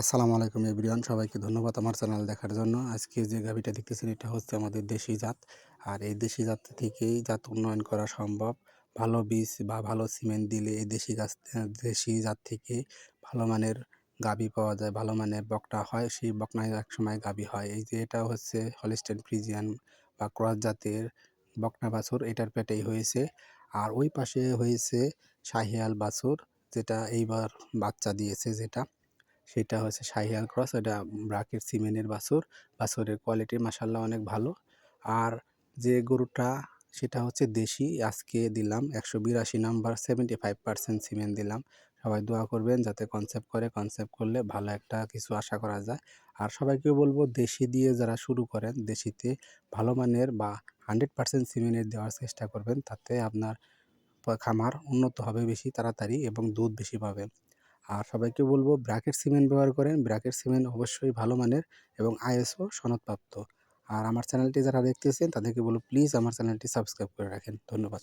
আসসালামু আলাইকুম এভরিওয়ান। সবাইকে ধন্যবাদ আমার চ্যানেল দেখার জন্য। আজকে যে গাভিটা দেখতেছেন, এটা হচ্ছে আমাদের দেশি জাত। আর এই দেশি জাত থেকেই জাত উন্নয়ন করা সম্ভব। ভালো বীজ বা ভালো সিমেন্ট দিলে এই দেশি গাছ, দেশি জাত থেকে ভালো মানের গাভি পাওয়া যায়, ভালো মানের বকটা হয়। সেই বকনায় একসময় গাভি হয়। এই যে এটা হচ্ছে হলিস্টেন ফ্রিজিয়ান বা ক্রস জাতের বকনা বাছুর। এটার পেটেই হয়েছে। আর ওই পাশে হয়েছে শাহিয়াল বাছুর, যেটা এইবার বাচ্চা দিয়েছে যেটা। সেটা হচ্ছে শাহিয়াল ক্রস, এটা ব্রাকের সিমেনের বাছুর। বাছুরের কোয়ালিটি মাসাল্লাহ অনেক ভালো। আর যে গরুটা, সেটা হচ্ছে দেশি, আজকে দিলাম একশো বিরাশি number seventy five percent cement দিলাম। সবাই দোয়া করবেন যাতে কনসেপ্ট করে কনসেপ্ট করলে ভালো একটা কিছু আশা করা যায়। আর সবাইকে বলব, দেশি দিয়ে যারা শুরু করেন, দেশিতে ভালো মানের বা হান্ড্রেড পার্সেন্ট সিমেন্টের দেওয়ার চেষ্টা করবেন, তাতে আপনার খামার উন্নত হবে বেশি, তাড়াতাড়ি এবং দুধ বেশি পাবেন। আর সবাইকে বলব ব্র্যাকেট সিমেন্ট ব্যবহার করেন। ব্র্যাকেট সিমেন্ট অবশ্যই ভালো মানের এবং আইএসও সনদপ্রাপ্ত। আর আমার চ্যানেলটি যারা দেখতেছেন তাদেরকে বলব প্লিজ আমার চ্যানেলটি সাবস্ক্রাইব করে রাখেন। ধন্যবাদ।